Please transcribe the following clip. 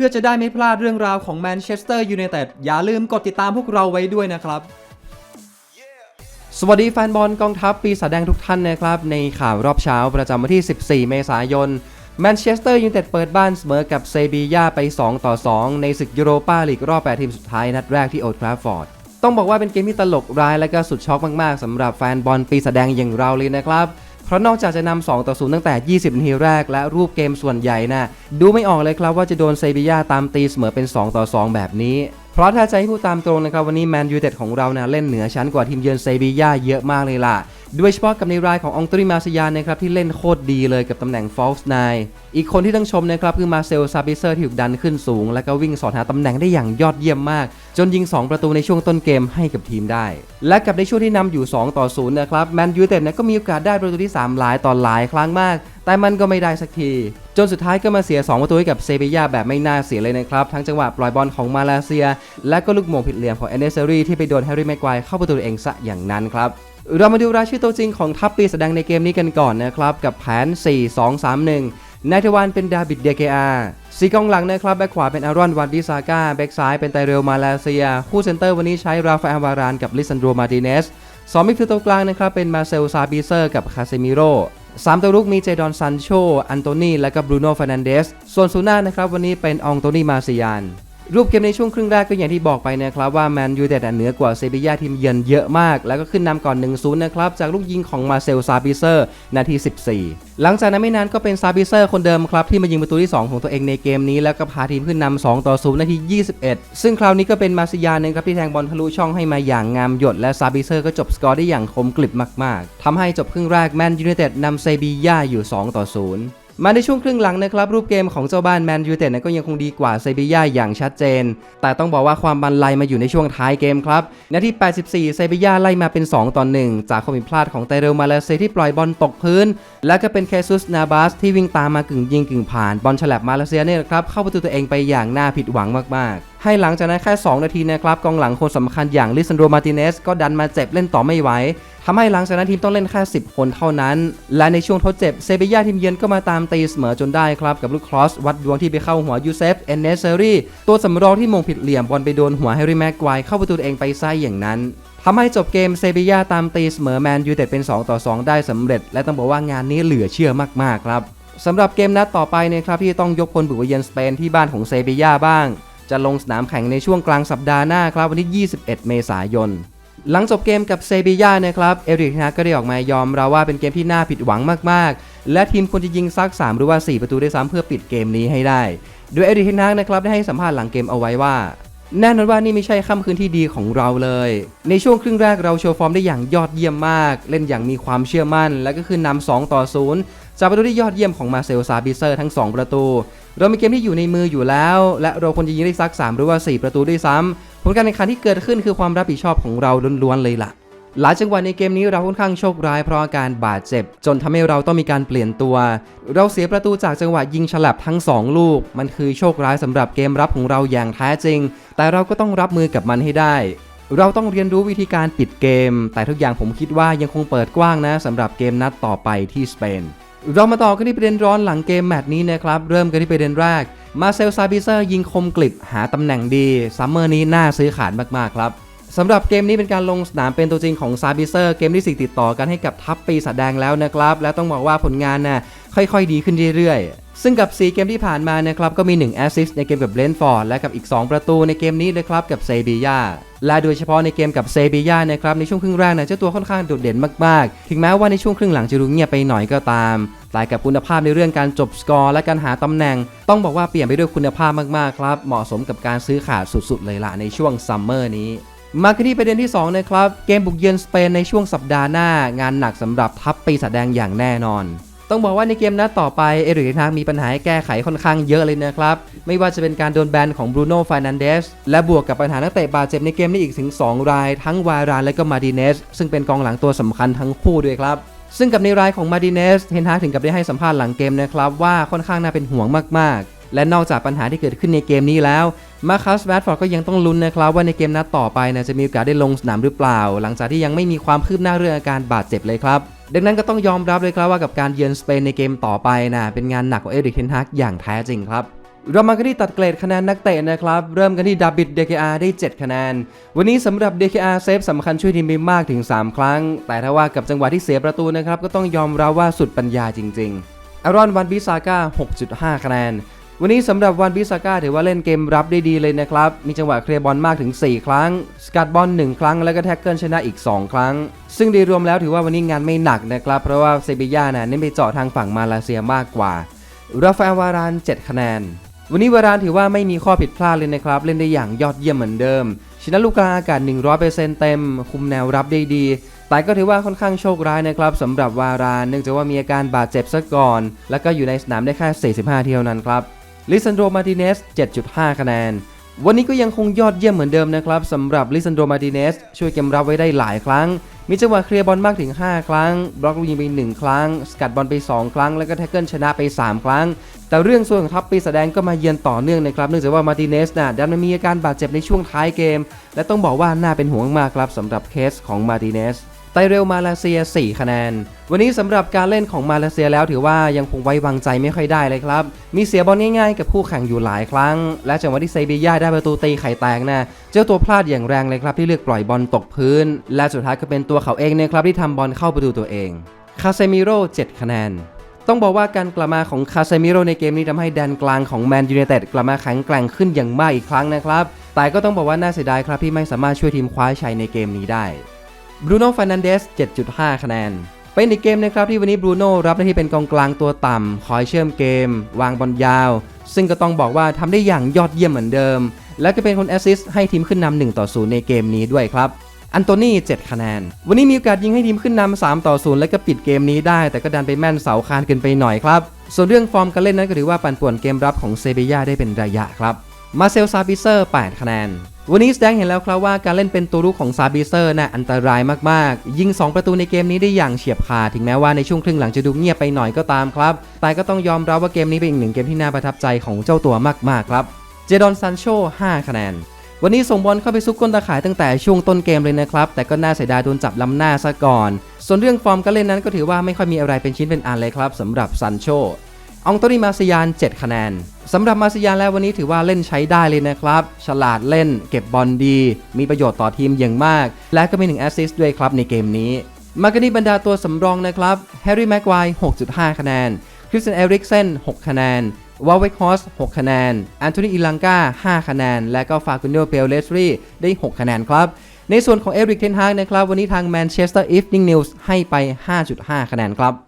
พื่อจะได้ไม่พลาดเรื่องราวของแมนเชสเตอร์ยูไนเต็ดอย่าลืมกดติดตามพวกเราไว้ด้วยนะครับ สวัสดีแฟนบอลกองทัพปีศาจแดงทุกท่านนะครับ ในข่าวรอบเช้าประจำวันที่ 14 เมษายนแมนเชสเตอร์ยูไนเต็ดเปิดบ้านเสมอกับเซบีย่าไป 2 ต่อ 2 ในศึกยูโรปาลีกรอบ 8 ทีมสุดท้ายนัดแรกที่โอดทราฟฟอร์ดต้องบอกว่าเป็นเกมที่ตลกร้ายและก็สุดช็อกมากๆสำหรับแฟนบอลปีศาจแดงอย่างเราเลยนะครับ เพราะนอกจากจะนำ2ต่อ 0 ตั้งแต่ 20 นาทีแรกและรูปเกมส่วนใหญ่นะดูไม่ออกเลยครับว่าจะโดนเซบีย่าตามตีเสมอเป็น 2 ต่อ 2 แบบนี้เพราะถ้าจะให้พูดตามตรงนะครับวันนี้แมนยูเต็ดของเรานะเล่นเหนือชั้นกว่าทีมเยือนเซบีย่าเยอะมากเลยล่ะโดยเฉพาะกับในรายขององตรีมาซยานนะครับที่เล่นโคตรดีเลยกับตำแหน่ง false nine อีกคนที่ต้องชมนะครับคือมาเซลซาบิเซอร์ที่ถูกดันขึ้นสูง และก็วิ่งสอดหาตำแหน่งได้อย่างยอดเยี่ยมมาก จนยิง 2 ประตูในช่วงต้นเกมให้กับทีมได้ และกับในช่วงที่นำอยู่ 2 ต่อ 0 นะครับแมนยูเต็ดเนี่ยก็มีโอกาสได้ประตูที่ 3 หลายต่อหลายครั้งมาก แต่มันก็ไม่ได้สักที จนสุดท้ายก็มาเสีย 2 ประตูให้กับเซบียาแบบไม่น่าเสียเลยนะครับ ทั้งจังหวะปล่อยบอลของมาเลเซีย และก็ลูกโมงผิดเหลี่ยมของเอเนเซอรี่ที่ไปโดนแฮร์รี่แม็กควายเข้าประตูเองซะอย่างนั้นครับเรามาดูรายชื่อตัวจริงของทัพปีแสดงในเกมนี้กันก่อนนะครับ กับแผน 4-2-3-1 นายทวานเป็นดาบิดเดเกอาสีกองหลังนะครับแบ็คขวาเป็นอารอนวัดดิซาก้าแบ็คซ้ายเป็นไตเรลมาเลเซีย คู่เซนเตอร์วันนี้ใช้ราฟาเอลวารานกับลิซันโดมาร์ติเนสสองมิดฟิลด์ตัวกลางนะครับเป็นมาเซลซาบิเซอร์กับคาเซมิโร สามตัวรุกมีเจดอนซันโช อันโตนีและก็บรูโน่ฟานันเดส ส่วนซูน่านะครับวันนี้เป็นองโตนีมาซิยาน รูปเกมในช่วงครึ่งแรกก็อย่างที่บอกไปนะครับว่าแมนยูเต็ดเหนือกว่าเซบียาทีมเยือนเยอะมาก แล้วก็ขึ้นนำก่อน 1-0 นะครับ จากลูกยิงของมาเซลซาบิเซอร์นาที 14 หลังจากนั้นไม่นานก็เป็นซาบิเซอร์คนเดิมครับ ที่มายิงประตูที่ 2 ของตัวเองในเกมนี้ แล้วก็พาทีมขึ้นนำ2ต่อ 0 นาที 21 ซึ่งคราวนี้ก็เป็นมาซิยานะครับที่แทงบอลทะลุช่องให้มาอย่างงามหยด และซาบิเซอร์ก็จบสกอร์ได้อย่างคมกริบมาก ๆทำให้จบครึ่งแรกแมนยูไนเต็ดนำเซบียาอยู่ 2 ต่อ 0 มาในช่วงครึ่งหลังนะครับรูปเกมของเจ้าบ้านแมนยูเต็ดก็ยังคงดีกว่าเซบีย่าอย่างชัดเจน แต่ต้องบอกว่าความบันไลมาอยู่ในช่วงท้ายเกมครับนาที 84 เซบีย่าไล่มาเป็น 2 ต่อ 1 จากความผิดพลาดของไตเรลมาเลเซียที่ปล่อยบอลตกพื้น และก็เป็นเคซุสนาบาสที่วิ่งตามมากึ่งยิงกึ่งผ่านบอลฉลับมาเลเซียเนี่ยครับเข้าประตูตัวเองไปอย่างน่าผิดหวังมากๆ ให้หลังจากนั้นแค่ 2 นาทีนะครับกองหลังคนสำคัญอย่างลิซันโดมาติเนสก็ดันมาเจ็บเล่นต่อไม่ไหวทำให้หลังจากนั้นทีมต้องเล่นแค่ 10 คนเท่านั้น และในช่วงทดเจ็บเซเบียาทีมเยือนก็มาตามตีเสมอจนได้ครับ กับลูกครอส วัดดวงที่ไปเข้าหัวยูเซฟเอนเนสเซอรี่ตัวสำรองที่มงผิดเหลี่ยมบอลไปโดนหัวแฮร์รี่แม็กควเข้าประตูเองไปไส้อย่างนั้นทำให้จบเกมเซเบียาตามตีเสมอแมนยูเต็ดเป็น 2 ต่อ 2 ได้สำเร็จ และต้องบอกว่างานนี้เหลือเชื่อมากๆครับสำหรับเกมนัดต่อไปนะครับที่ต้องยกพลบุกไปเยือนสเปนที่บ้านของเซเบียาบ้าง จะลงสนามแข่งในช่วงกลางสัปดาห์หน้าครับวันที่ 21 เมษายน หลังจบเกมกับเซบีย่านะครับ เอริกนาก็ได้ออกมายอมเราว่าเป็นเกมที่น่าผิดหวังมากๆ และทีมควรจะยิงซัก 3 หรือว่า 4 ประตูได้ซ้ำเพื่อปิดเกมนี้ให้ได้ โดยเอริกนานะครับได้ให้สัมภาษณ์หลังเกมเอาไว้ว่า แน่นอนว่านี่ไม่ใช่ค่ำคืนที่ดีของเราเลย ในช่วงครึ่งแรกเราโชว์ฟอร์มได้อย่างยอดเยี่ยมมาก เล่นอย่างมีความเชื่อมั่น และก็คือนำ2ต่อ0จากประตูที่ยอดเยี่ยมของมาเซลซาบิเซอร์ทั้ง 2 ประตู เรามีเกมที่อยู่ในมืออยู่แล้ว และเราควรจะยิงได้ซัก 3 หรือว่า 4 ประตูด้วยซ้ำ ลการแข่งขันที่เกิดขึ้นคือความรับผิดชอบของเราล้วนๆเลยล่ะ หลายจังหวะในเกมนี้เราค่อนข้างโชคร้ายเพราะอาการบาดเจ็บ จนทำให้เราต้องมีการเปลี่ยนตัว เราเสียประตูจากจังหวะยิงฉลับทั้ง 2 ลูก มันคือโชคร้ายสำหรับเกมรับของเราอย่างแท้จริง แต่เราก็ต้องรับมือกับมันให้ได้ เราต้องเรียนรู้วิธีการปิดเกม แต่ทุกอย่างผมคิดว่ายังคงเปิดกว้างนะสำหรับเกมนัดต่อไปที่สเปน เรามาต่อกันที่ประเด็นร้อนหลังเกมแมตช์นี้นะครับ เริ่มกันที่ประเด็นแรก มาเซลซาบิเซอร์ยิงคมกลิบหาตำแหน่งดีซัมเมอร์นี้น่าซื้อขาดมากๆครับสำหรับเกมนี้เป็นการลงสนามเป็นตัวจริงของซาบิเซอร์เกมที่ 4 ติดต่อกันให้กับทัพปีศาจแดงแล้วนะครับ และต้องบอกว่าผลงานน่ะค่อยๆ ดีขึ้นเรื่อยๆ ซึ่งกับ 4 เกมที่ผ่านมานะครับก็มี 1 แอสซิสต์ในเกมกับเบรนฟอร์ดและกับอีก 2 ประตูในเกมนี้เลยครับกับเซบียาและโดยเฉพาะในเกมกับเซบียานะครับในช่วงครึ่งแรกนะเจ้าตัวค่อนข้างโดดเด่นมากๆ ถึงแม้ว่าในช่วงครึ่งหลังจะดูเงียบไปหน่อยก็ตาม แต่กับคุณภาพในเรื่องการจบสกอร์และการหาตำแหน่ง ต้องบอกว่าเปลี่ยนไปด้วยคุณภาพมากๆครับเหมาะสมกับการซื้อขาดสุดๆเลยล่ะในช่วงซัมเมอร์นี้มากันที่ประเด็นที่2นะครับเกมบุกเยือนสเปนในช่วงสัปดาห์หน้างานหนักสำหรับทัพปีศาจแดงอย่างแน่นอน ต้องบอกว่าในเกมนัดต่อไปเอริกทางมีปัญหาให้แก้ไขค่อนข้างเยอะเลยนะครับ ไม่ว่าจะเป็นการโดนแบนของบรูโน่ฟานันเดสและบวกกับปัญหานักเตะบาดเจ็บในเกมนี้อีกถึง 2 ราย ทั้งวารานและก็มาดิเนส ซึ่งเป็นกองหลังตัวสำคัญทั้งคู่ด้วยครับซึ่งกับในรายของมาดิเนสเทนฮากถึงกับได้ให้สัมภาษณ์หลังเกมนะครับว่าค่อนข้างน่าเป็นห่วงมากๆ และนอกจากปัญหาที่เกิดขึ้นในเกมนี้แล้วมาคัสแวตฟอร์ดก็ยังต้องลุ้นนะครับว่าในเกมนัดต่อไปนะจะมีโอกาสได้ลงสนามหรือเปล่า หลังจากที่ยังไม่มีความคืบหน้าเรื่องอาการบาดเจ็บเลยครับ ดังนั้นก็ต้องยอมรับเลยครับว่ากับการเยือนสเปนในเกมต่อไปนะเป็นงานหนักของเอริกเทนฮากอย่างแท้จริงครับเรามากันที่ตัดเกรดคะแนนนักเตะนะครับ เริ่มกันที่ดับบิด DKR ได้ 7 คะแนน วันนี้สำหรับ DKR เซฟสำคัญช่วยทีมไปมากถึง 3 ครั้ง แต่ถ้าว่ากับจังหวะที่เสียประตูนะครับ ก็ต้องยอมรับว่าสุดปัญญาจริงๆอารอนวันบิซาก้า 6.5 คะแนน วันนี้สำหรับวันบิซาก้าถือว่าเล่นเกมรับได้ดีเลยนะครับ มีจังหวะเคลียร์บอลมากถึง 4 ครั้ง สกัดบอล1ครั้ง แล้วก็แท็กเกิลชนะอีก 2 ครั้ง ซึ่งโดยรวมแล้วถือว่าวันนี้งานไม่หนักนะครับ เพราะว่าเซบีย่าน่ะเน้นไปเจาะทางฝั่งมาเลเซียมากกว่าราฟาอลวาราน 7 คะแนน วันนี้วารานถือว่าไม่มีข้อผิดพลาดเลยนะครับ เล่นได้อย่างยอดเยี่ยมเหมือนเดิม ชนะลูกกลางอากาศ 100%เต็ม คุมแนวรับได้ดี แต่ก็ถือว่าค่อนข้างโชคร้ายนะครับสำหรับวาราน เนื่องจากว่ามีอาการบาดเจ็บซะก่อน แล้วก็อยู่ในสนามได้แค่ 45 เที่ยวนั้นครับ ลิซันโดมาติเนส 7.5 คะแนน วันนี้ก็ยังคงยอดเยี่ยมเหมือนเดิมนะครับสำหรับลิซันโดมาติเนส ช่วยเกมรับไว้ได้หลายครั้ง มีจังหวะเคลียร์บอลมากถึง 5 ครั้ง บล็อกลูกยิงไป 1 ครั้ง สกัดบอลไป 2 ครั้ง แล้วก็แท็กเกิลชนะไป 3 ครั้ง แต่เรื่องส่วนของทัพปีแสดงก็มาเยือนต่อเนื่องนะครับ เนื่องจากว่ามาติเนสน่ะดันมามีอาการบาดเจ็บในช่วงท้ายเกม และต้องบอกว่าน่าเป็นห่วงมากครับสำหรับเคสของมาติเนส เรลมาเลเซีย 4 คะแนน วันนี้สำหรับการเล่นของมาเลเซียแล้วถือว่ายังคงไว้วางใจไม่ค่อยได้เลยครับ มีเสียบอลง่ายๆ กับคู่แข่งอยู่หลายครั้ง และจังหวะที่เซบีย่าได้ประตูตีไข่แตกนะเจ้าตัวพลาดอย่างแรงเลยครับที่เลือกปล่อยบอลตกพื้น และสุดท้ายก็เป็นตัวเขาเองเนะครับที่ทำบอลเข้าประตูตัวเองคาเซมิโร่7คะแนนต้องบอกว่าการกลับมาของคาเซมิโร่ในเกมนี้ทำให้แดนกลางของแมนยูไนเต็ดกลับมาแข็งแกร่งขึ้นอย่างมากอีกครั้งนะครับ แต่ก็ต้องบอกว่าน่าเสียดายครับที่ไม่สามารถช่วยทีมคว้าชัยในเกมนี้ได้ บรูโน่ฟ r นันเดส 7.5 คะแนน เป็นอีกเกมนะครับที่วันนี้บรูโน่รับหน้าที่เป็นกองกลางตัวต่ำคอยเชื่อมเกม วางบอลยาว ซึ่งก็ต้องบอกว่าทำได้อย่างยอดเยี่ยมเหมือนเดิม และก็เป็นคนแอสซิสต์ให้ทีมขึ้นนำ1ต่อ0ในเกมนี้ด้วยครับอันโตนี่ 7 คะแนน วันนี้มีโอกาสยิงให้ทีมขึ้นนำ3ต่อ0และก็ปิดเกมนี้ได้ แต่ก็ดันไปแม่นเสาคานเกินไปหน่อยครับ ส่วนเรื่องฟอร์มการเล่นนั้นก็ถือว่าปั่นป่วนเกมรับของเซบีย่าได้เป็นระยะครับ มาเซลซาบิเซอร์ 8 คะแนน วันนี้แสดงเห็นแล้วครับว่าการเล่นเป็นตัวรุกของซาบิเซอร์น่ะอันตรายมากๆ ยิง 2 ประตูในเกมนี้ได้อย่างเฉียบขาดถึงแม้ว่าในช่วงครึ่งหลังจะดูเงียบไปหน่อยก็ตามครับ แต่ก็ต้องยอมรับว่าเกมนี้เป็นอีกหนึ่งเกมที่น่าประทับใจของเจ้าตัวมากๆครับ เจดอนซันโช5คะแนนวันนี้ส่งบอลเข้าไปซุกก้นตะข่ายตั้งแต่ช่วงต้นเกมเลยนะครับ แต่ก็น่าเสียดายโดนจับล้ำหน้าซะก่อน ส่วนเรื่องฟอร์มการเล่นนั้นก็ถือว่าไม่ค่อยมีอะไรเป็นชิ้นเป็นอันเลยครับสำหรับซันโช อองโตนีมาซิยาน 7 คะแนนสำหรับมาซิยานแล้ววันนี้ถือว่าเล่นใช้ได้เลยนะครับ ฉลาดเล่นเก็บบอลดี มีประโยชน์ต่อทีมอย่างมาก และก็มี1แอสซิสต์ด้วยครับในเกมนี้ มากันที่บรรดาตัวสำรองนะครับแฮร์รี่แม็กไกวร์6.5 คะแนนคริสเตนเอริกเซน6 คะแนนวอลเวกฮอส6คะแนนแอนโทนีอิลังกา5 คะแนน และก็ฟากุนโดเปลเลสรีได้ 6 คะแนนครับ ในส่วนของเอริกเทนฮากนะครับ วันนี้ทางแมนเชสเตอร์อีฟนิงนิวส์ให้ไป 5.5 คะแนนครับ